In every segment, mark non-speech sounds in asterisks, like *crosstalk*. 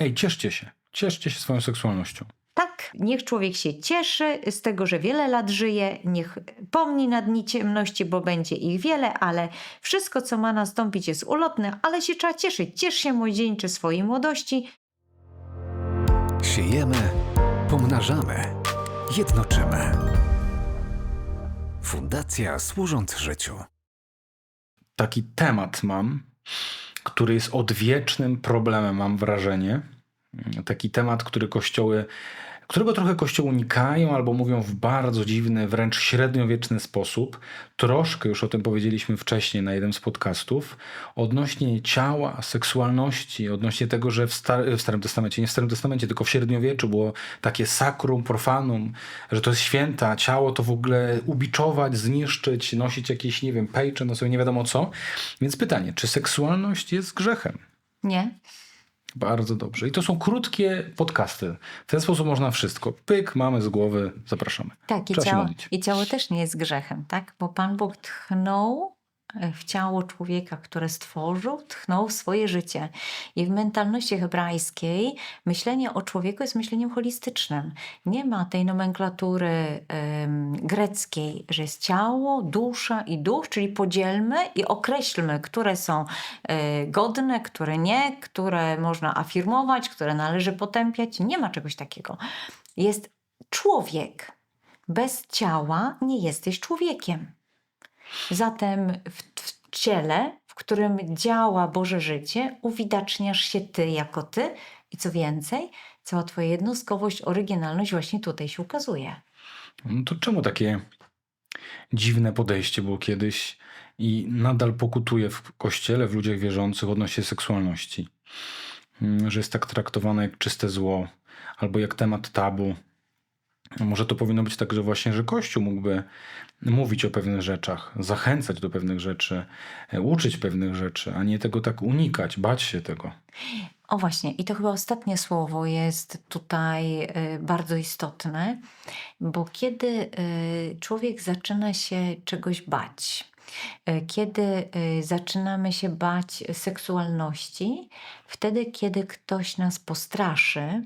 Ej, cieszcie się. Cieszcie się swoją seksualnością. Tak, niech człowiek się cieszy z tego, że wiele lat żyje, niech pomni na dni ciemności, bo będzie ich wiele, ale wszystko, co ma nastąpić, jest ulotne, ale się trzeba cieszyć. Ciesz się, młodzieńczy, swojej młodości. Siejemy, pomnażamy, jednoczymy. Fundacja służąc życiu. Taki temat mam, który jest odwiecznym problemem, mam wrażenie. Taki temat, który kościoły, którego trochę kościoły unikają albo mówią w bardzo dziwny, wręcz średniowieczny sposób. Troszkę już o tym powiedzieliśmy wcześniej na jednym z podcastów. Odnośnie ciała, seksualności, odnośnie tego, że w, star- w Starym Testamencie, nie w Starym Testamencie, tylko w średniowieczu było takie sacrum profanum, że to jest święta, ciało to w ogóle ubiczować, zniszczyć, nosić jakieś, nie wiem, pejcze, no sobie nie wiadomo co. Więc pytanie, czy seksualność jest grzechem? Nie? Bardzo dobrze. I to są krótkie podcasty. W ten sposób można wszystko. Pyk, mamy z głowy, zapraszamy. Tak, i ciało, i ciało też nie jest grzechem, tak? Bo Pan Bóg tchnął w ciało człowieka, które stworzył, tchnął swoje życie. I w mentalności hebrajskiej myślenie o człowieku jest myśleniem holistycznym. Nie ma tej nomenklatury em, greckiej, że jest ciało, dusza i duch, czyli podzielmy i określmy, które są e, godne, które nie, które można afirmować, które należy potępiać. Nie ma czegoś takiego. Jest człowiek. Bez ciała nie jesteś człowiekiem. Zatem w, w ciele, w którym działa Boże życie, uwidaczniasz się ty jako ty i co więcej, cała twoja jednostkowość, oryginalność właśnie tutaj się ukazuje. No to czemu takie dziwne podejście było kiedyś i nadal pokutuje w kościele, w ludziach wierzących odnośnie seksualności? Mm, Że jest tak traktowane jak czyste zło, albo jak temat tabu. Może to powinno być tak, że właśnie, że Kościół mógłby mówić o pewnych rzeczach, zachęcać do pewnych rzeczy, e, uczyć pewnych rzeczy, a nie tego tak unikać, bać się tego. O właśnie, i to chyba ostatnie słowo jest tutaj y, bardzo istotne, bo kiedy y, człowiek zaczyna się czegoś bać, kiedy zaczynamy się bać seksualności, wtedy, kiedy ktoś nas postraszy,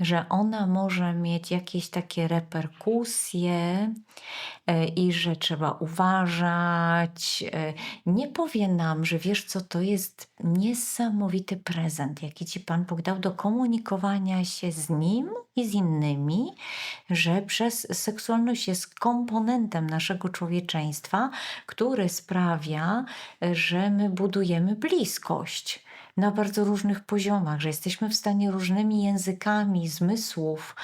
że ona może mieć jakieś takie reperkusje e, i że trzeba uważać. e, Nie powie nam, że wiesz co, to jest niesamowity prezent, jaki ci Pan Bóg dał do komunikowania się z Nim i z innymi, że przez seksualność jest komponentem naszego człowieczeństwa, który sprawia, e, że my budujemy bliskość na bardzo różnych poziomach, że jesteśmy w stanie różnymi językami zmysłów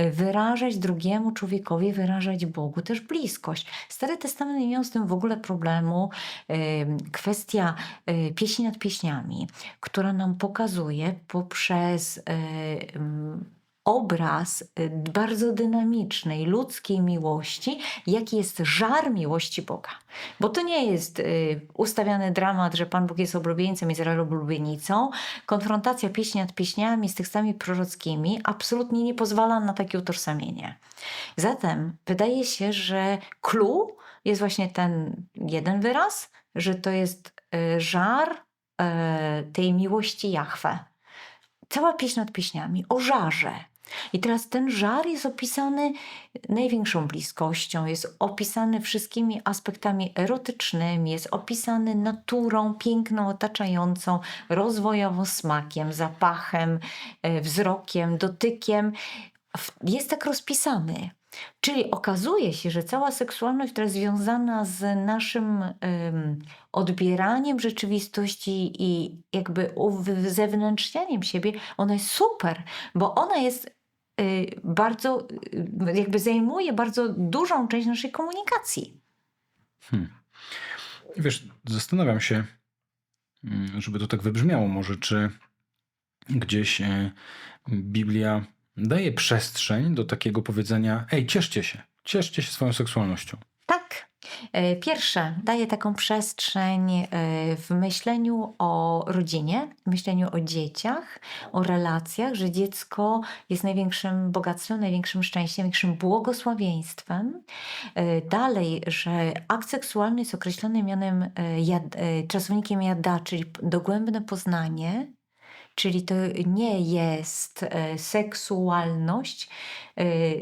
y, wyrażać drugiemu człowiekowi, wyrażać Bogu też bliskość. Stary Testament nie miał z tym w ogóle problemu. Ym, Kwestia y, pieśni nad pieśniami, która nam pokazuje poprzez y, obraz y, bardzo dynamicznej, ludzkiej miłości, jaki jest żar miłości Boga. Bo to nie jest y, ustawiany dramat, że Pan Bóg jest oblubieńcem, Izrael oblubienicą. Konfrontacja pieśni nad pieśniami z tekstami prorockimi absolutnie nie pozwala na takie utożsamienie. Zatem wydaje się, że clue jest właśnie ten jeden wyraz, że to jest y, żar tej miłości Jahwe. Cała pieśń nad pieśniami o żarze. I teraz ten żar jest opisany największą bliskością, jest opisany wszystkimi aspektami erotycznymi, jest opisany naturą piękną, otaczającą, rozwojową smakiem, zapachem, e, wzrokiem, dotykiem. Jest tak rozpisany. Czyli okazuje się, że cała seksualność, która jest związana z naszym em, odbieraniem rzeczywistości i jakby uzewnętrznianiem siebie, ona jest super, bo ona jest bardzo, y, jakby zajmuje bardzo dużą część naszej komunikacji. Wiesz, zastanawiam się, mm, żeby to tak wybrzmiało może, czy gdzieś e, Biblia daje przestrzeń do takiego powiedzenia ej, cieszcie się, cieszcie się swoją seksualnością. E, Pierwsze, daje taką przestrzeń e, w myśleniu o rodzinie, w myśleniu o dzieciach, o relacjach, że dziecko jest największym bogactwem, największym szczęściem, największym błogosławieństwem. E, Dalej, że akt seksualny jest określony mianem jad, czasownikiem jada, czyli dogłębne poznanie. Czyli to nie jest seksualność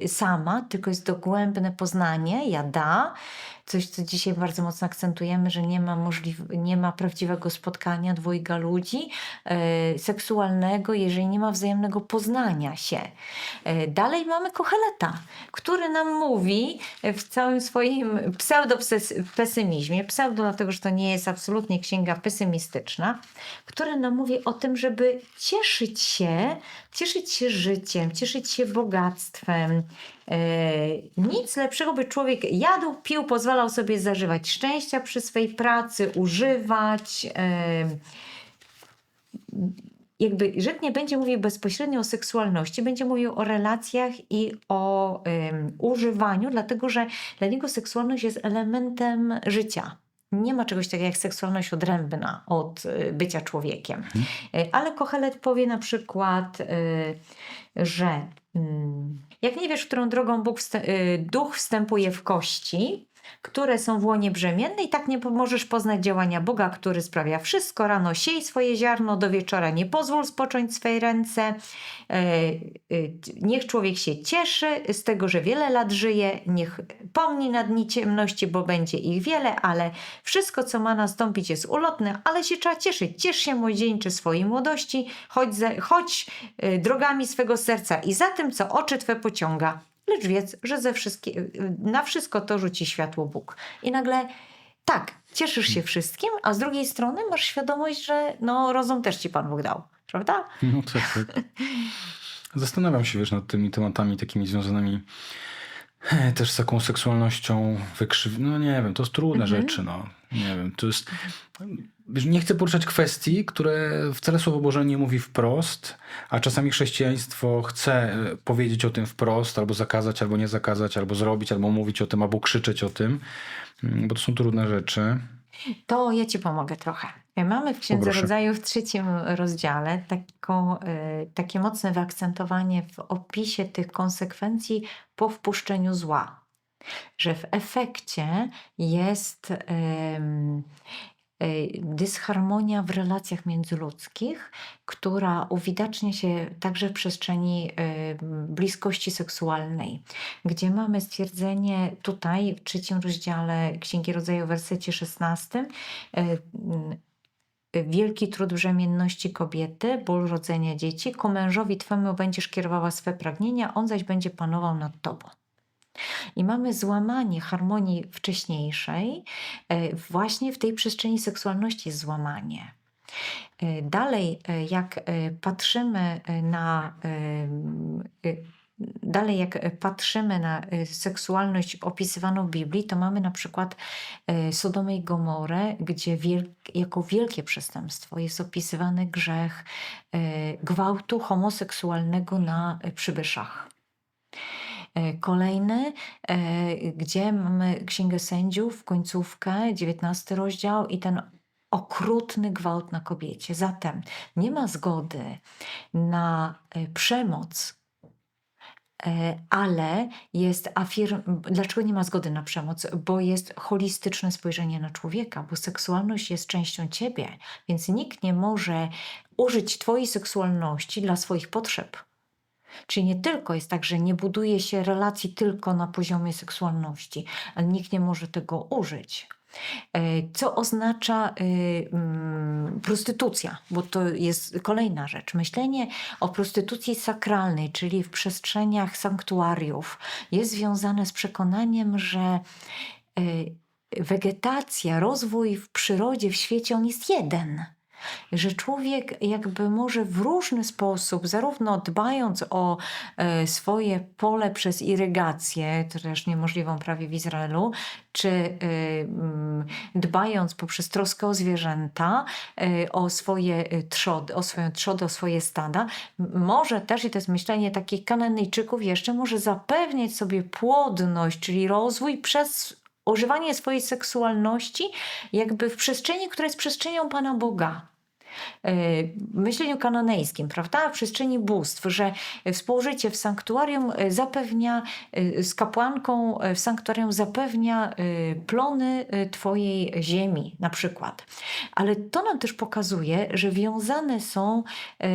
sama, tylko jest dogłębne poznanie, jada. Coś, co dzisiaj bardzo mocno akcentujemy, że nie ma, możliw- nie ma prawdziwego spotkania dwojga ludzi e, seksualnego, jeżeli nie ma wzajemnego poznania się. E, dalej mamy Kocheleta, który nam mówi w całym swoim pseudo-pesymizmie, pseudo dlatego, że to nie jest absolutnie księga pesymistyczna, który nam mówi o tym, żeby cieszyć się, cieszyć się życiem, cieszyć się bogactwem. E, nic lepszego, by człowiek jadł, pił, pozwalał sobie zażywać szczęścia przy swej pracy, używać. E, jakby Żyd nie będzie mówił bezpośrednio o seksualności, będzie mówił o relacjach i o używaniu, dlatego że dla niego seksualność jest elementem życia. Nie ma czegoś takiego jak seksualność odrębna od y, bycia człowiekiem. Y, Ale Kochelet powie na przykład, y, że mm, jak nie wiesz, którą drogą Bóg wstę- duch wstępuje w kości, które są w łonie brzemienne i tak nie możesz poznać działania Boga, który sprawia wszystko. Rano siej swoje ziarno, do wieczora nie pozwól spocząć swej ręce. E, e, Niech człowiek się cieszy z tego, że wiele lat żyje. Niech pomni na dni ciemności, bo będzie ich wiele, ale wszystko, co ma nastąpić jest ulotne, ale się trzeba cieszyć. Ciesz się, młodzieńczy, swojej młodości, chodź, chodź e, drogami swego serca i za tym, co oczy Twe pociąga. Lecz wiedz, że ze wszystkie, na wszystko to rzuci światło Bóg. I nagle tak, cieszysz się wszystkim, a z drugiej strony masz świadomość, że no, rozum też ci Pan Bóg dał. Prawda? No tak, tak. *laughs* Zastanawiam się, wiesz, nad tymi tematami takimi związanymi też z taką seksualnością wykrzyw... No nie wiem, to jest trudne rzeczy, no. Nie wiem, to jest... Nie chcę poruszać kwestii, które wcale Słowo Boże nie mówi wprost, a czasami chrześcijaństwo chce e, powiedzieć o tym wprost, albo zakazać, albo nie zakazać, albo zrobić, albo mówić o tym, albo krzyczeć o tym, Mm, bo to są trudne rzeczy. To ja ci pomogę trochę. Mamy w Księdze Poproszę. Rodzaju w trzecim rozdziale taką, y, takie mocne wyakcentowanie w opisie tych konsekwencji po wpuszczeniu zła. Że w efekcie jest y, dysharmonia w relacjach międzyludzkich, która uwidacznia się także w przestrzeni bliskości seksualnej, gdzie mamy stwierdzenie tutaj w trzecim rozdziale Księgi Rodzaju w wersecie 16 y, y, wielki trud brzemienności kobiety, ból rodzenia dzieci, ku mężowi Twemu będziesz kierowała swe pragnienia, on zaś będzie panował nad Tobą. I mamy złamanie harmonii wcześniejszej, e, właśnie w tej przestrzeni seksualności jest złamanie. E, Dalej, e, jak patrzymy na Dalej, jak patrzymy na e, seksualność opisywaną w Biblii, to mamy na przykład e, Sodomę i Gomorę, gdzie jako wielkie przestępstwo jest opisywany grzech e, gwałtu homoseksualnego na przybyszach. Kolejny, gdzie mamy Księgę Sędziów, końcówkę, 19 rozdział i ten okrutny gwałt na kobiecie. Zatem nie ma zgody na przemoc, ale jest afirm... Dlaczego nie ma zgody na przemoc? Bo jest holistyczne spojrzenie na człowieka, bo seksualność jest częścią ciebie, więc nikt nie może użyć twojej seksualności dla swoich potrzeb. Czyli nie tylko jest tak, że nie buduje się relacji tylko na poziomie seksualności, ale nikt nie może tego użyć. E, Co oznacza y, mm, prostytucja? Bo to jest kolejna rzecz. Myślenie o prostytucji sakralnej, czyli w przestrzeniach sanktuariów, jest związane z przekonaniem, że y, wegetacja, rozwój w przyrodzie, w świecie, on jest jeden że człowiek jakby może w różny sposób, zarówno dbając o e, swoje pole przez irygację, też niemożliwą prawie w Izraelu, czy e, mm, dbając poprzez troskę o zwierzęta, e, o swoje trzody, o swoją trzodę, o swoje stada, może też, i to jest myślenie takich Kananejczyków jeszcze, może zapewniać sobie płodność, czyli rozwój przez używanie swojej seksualności jakby w przestrzeni, która jest przestrzenią Pana Boga. w myśleniu kanonejskim, prawda, w przestrzeni bóstw, że współżycie w sanktuarium y, zapewnia, y, z kapłanką w sanktuarium zapewnia plony Twojej ziemi, na przykład. Ale to nam też pokazuje, że wiązane są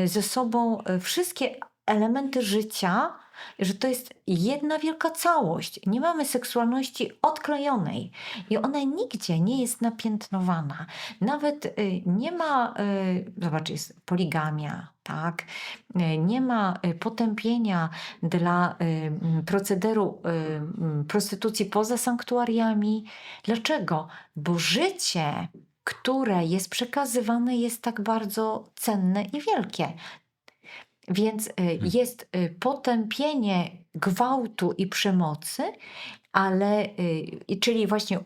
ze sobą wszystkie elementy życia, że to jest jedna wielka całość. Nie mamy seksualności odklejonej i ona nigdzie nie jest napiętnowana. Nawet y, nie ma, y, zobacz, jest poligamia, tak? Y, Nie ma y, potępienia dla procederu prostytucji poza sanktuariami. Dlaczego? Bo życie, które jest przekazywane, jest tak bardzo cenne i wielkie. Więc y, jest y, potępienie gwałtu i przemocy, ale, y, czyli właśnie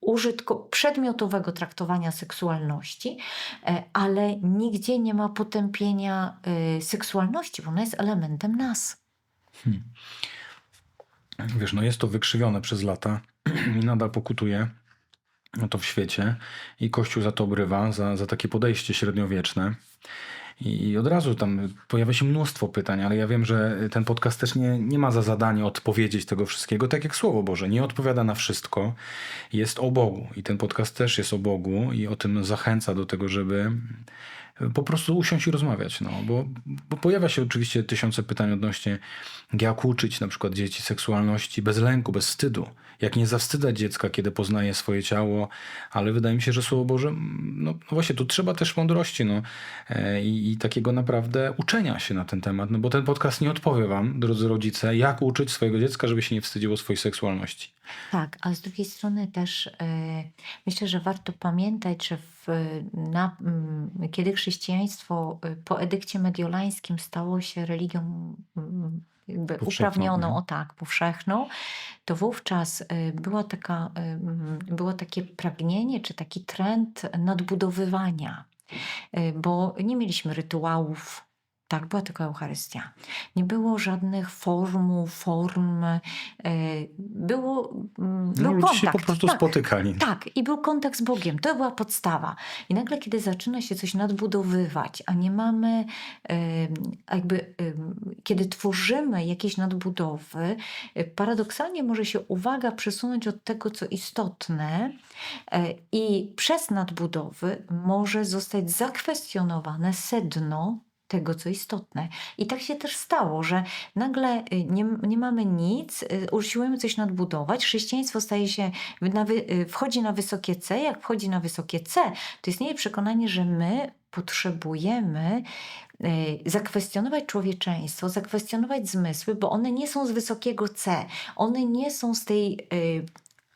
użytko, przedmiotowego traktowania seksualności, e, ale nigdzie nie ma potępienia seksualności, bo ona jest elementem nas. Wiesz, no jest to wykrzywione przez lata *clears throat* i nadal pokutuje no to w świecie i Kościół za to obrywa, za, za takie podejście średniowieczne. I od razu tam pojawia się mnóstwo pytań, ale ja wiem, że ten podcast też nie, nie ma za zadanie odpowiedzieć tego wszystkiego, tak jak Słowo Boże. Nie odpowiada na wszystko, jest o Bogu. I ten podcast też jest o Bogu i o tym zachęca do tego, żeby po prostu usiąść i rozmawiać. No, bo, bo pojawia się oczywiście tysiące pytań odnośnie jak uczyć na przykład dzieci seksualności bez lęku, bez wstydu. Jak nie zawstydzać dziecka, kiedy poznaje swoje ciało, ale wydaje mi się, że Słowo Boże, no, no właśnie, tu trzeba też mądrości no, e, i, i takiego naprawdę uczenia się na ten temat, no bo ten podcast nie odpowie wam, drodzy rodzice, jak uczyć swojego dziecka, żeby się nie wstydziło swojej seksualności. Tak, a z drugiej strony też e, myślę, że warto pamiętać, że w, na, m, kiedy chrześcijaństwo e, po edykcie mediolańskim stało się religią m, jakby uprawnioną, mhm. o tak, powszechną, to wówczas e, była taka, m, było takie pragnienie, czy taki trend nadbudowywania, bo nie mieliśmy rytuałów. Tak, była tylko Eucharystia. Nie było żadnych formuł, form. e, Było, mm, No, był ludzie się po kontakt. prostu tak, spotykali. tak, i był kontakt z Bogiem. To była podstawa. I nagle, kiedy zaczyna się coś nadbudowywać, a nie mamy, em, jakby, em, kiedy tworzymy jakieś nadbudowy, e, paradoksalnie może się uwaga przesunąć od tego, co istotne, e, i przez nadbudowy może zostać zakwestionowane sedno tego, co istotne. I tak się też stało, że nagle y, nie, nie mamy nic, y, usiłujemy coś nadbudować, chrześcijaństwo staje się, na, y, wchodzi na wysokie C, jak wchodzi na wysokie C, to istnieje przekonanie, że my potrzebujemy zakwestionować człowieczeństwo, zakwestionować zmysły, bo one nie są z wysokiego C, one nie są z tej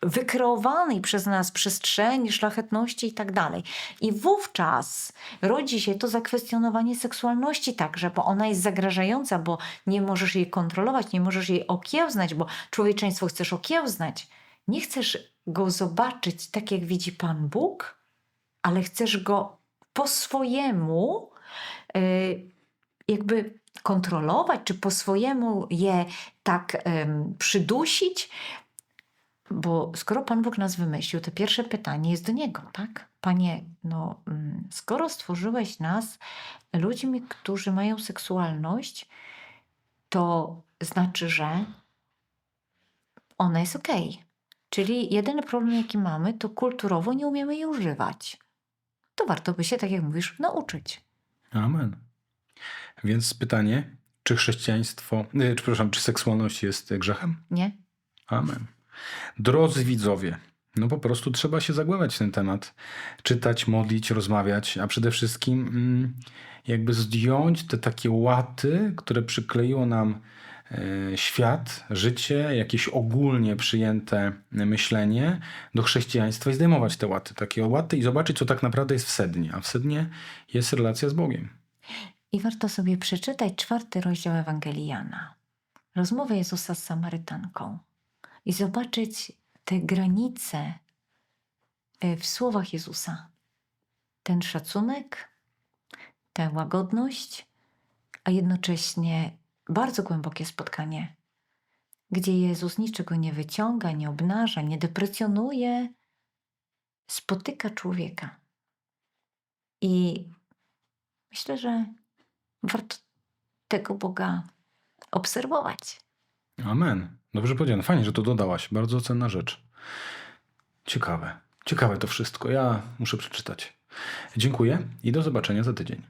wykreowanej przez nas przestrzeni, szlachetności i tak dalej. I wówczas rodzi się to zakwestionowanie seksualności także, bo ona jest zagrażająca, bo nie możesz jej kontrolować, nie możesz jej okiełznać, bo człowieczeństwo chcesz okiełznać. Nie chcesz go zobaczyć tak, jak widzi Pan Bóg, ale chcesz go po swojemu y, jakby kontrolować, czy po swojemu je tak em, przydusić, bo skoro Pan Bóg nas wymyślił, to pierwsze pytanie jest do Niego, tak? Panie, no, mm, skoro stworzyłeś nas ludźmi, którzy mają seksualność, to znaczy, że ona jest okej. Czyli jedyny problem, jaki mamy, to kulturowo nie umiemy jej używać. To warto by się, tak jak mówisz, nauczyć. Amen. Więc pytanie, czy chrześcijaństwo, nie, czy, przepraszam, czy seksualność jest grzechem? Nie? Amen. Drodzy widzowie, no po prostu trzeba się zagłębiać w ten temat, czytać, modlić, rozmawiać, a przede wszystkim mm, jakby zdjąć te takie łaty, które przykleiło nam e, świat, życie, jakieś ogólnie przyjęte myślenie do chrześcijaństwa i zdejmować te łaty, takie łaty i zobaczyć, co tak naprawdę jest w sednie, a w sednie jest relacja z Bogiem. I warto sobie przeczytać czwarty rozdział Ewangelii Jana. Rozmowę Jezusa z Samarytanką. I zobaczyć te granice e, w słowach Jezusa. Ten szacunek, tę łagodność, a jednocześnie bardzo głębokie spotkanie, gdzie Jezus niczego nie wyciąga, nie obnaża, nie deprecjonuje, spotyka człowieka. I myślę, że warto tego Boga obserwować. Amen. Dobrze powiedziane. Fajnie, że to dodałaś. Bardzo cenna rzecz. Ciekawe. Ciekawe to wszystko. Ja muszę przeczytać. Dziękuję i do zobaczenia za tydzień.